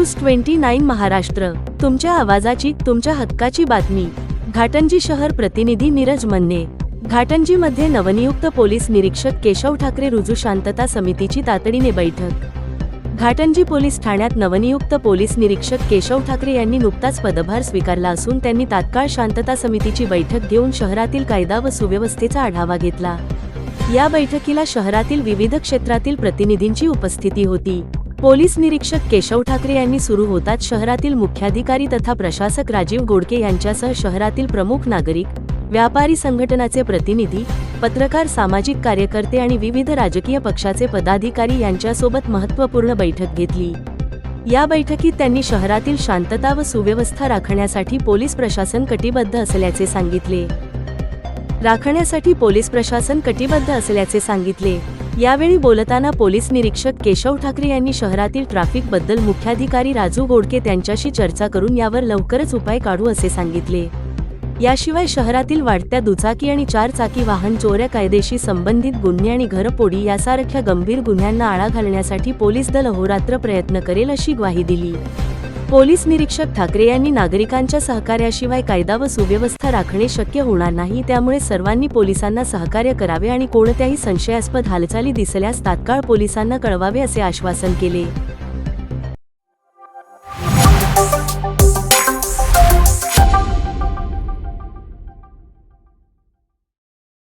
News twenty nine Maharashtra. तुमच्या आवाजाची तुमच्या हक्काची बातमी. घाटंजी शहर प्रतिनिधी नीरज मन्ने. घाटंजीमध्ये नवनियुक्त पोलीस निरीक्षक केशव ठाकरे रुजू शांतता समितीची तातडीने बैठक. घाटंजी पोलीस ठाण्यात नवनियुक्त पोलीस निरीक्षक केशव ठाकरे यांनी नुकताच पदभार स्वीकारला असून त्यांनी तात्काळ शांतता समितीची बैठक घेऊन शहरातील कायदा व सुव्यवस्थेचा आढावा घेतला. या बैठकीला शहरातील विविध क्षेत्रातील प्रतिनिधींची उपस्थिती होती. पोलीस निरीक्षक केशव ठाकरे यांनी सुरू होताच शहरातील मुख्याधिकारी तथा प्रशासक राजीव गोडके यांच्यासह शहरातील प्रमुख नागरिक व्यापारी संघटनाचे प्रतिनिधी पत्रकार सामाजिक कार्यकर्ते आणि विविध राजकीय पक्षाचे पदाधिकारी यांच्यासोबत महत्त्वपूर्ण बैठक घेतली. या बैठकीत त्यांनी शहरातील शांतता व सुव्यवस्था राखण्यासाठी पोलीस प्रशासन कटिबद्ध असल्याचे सांगितले. राखण्यासाठी पोलीस प्रशासन कटिबद्ध असल्याचे सांगितले. यावेळी बोलताना पोलीस निरीक्षक केशव ठाकरे यांनी शहरातील ट्रॅफिकबद्दल मुख्याधिकारी राजू गोडके त्यांच्याशी चर्चा करून यावर लवकरच उपाय काढू असे सांगितले. याशिवाय शहरातील वाढत्या दुचाकी आणि चारचाकी वाहन चोऱ्या कायदेशी संबंधित गुन्हे आणि घरपोडी यासारख्या गंभीर गुन्ह्यांना आळा घालण्यासाठी पोलीस दल अहोरात्र प्रयत्न करेल अशी ग्वाही दिली. पोलीस निरीक्षक ठाकरे यांनी नागरिकांच्या सहकार्याशिवाय कायदा व सुव्यवस्था राखणे शक्य होणार नाही त्यामुळे सर्वांनी पोलिसांना सहकार्य करावे आणि कोणत्याही संशयास्पद हालचाली दिसल्यास तात्काळ पोलिसांना कळवावे असे आश्वासन केले.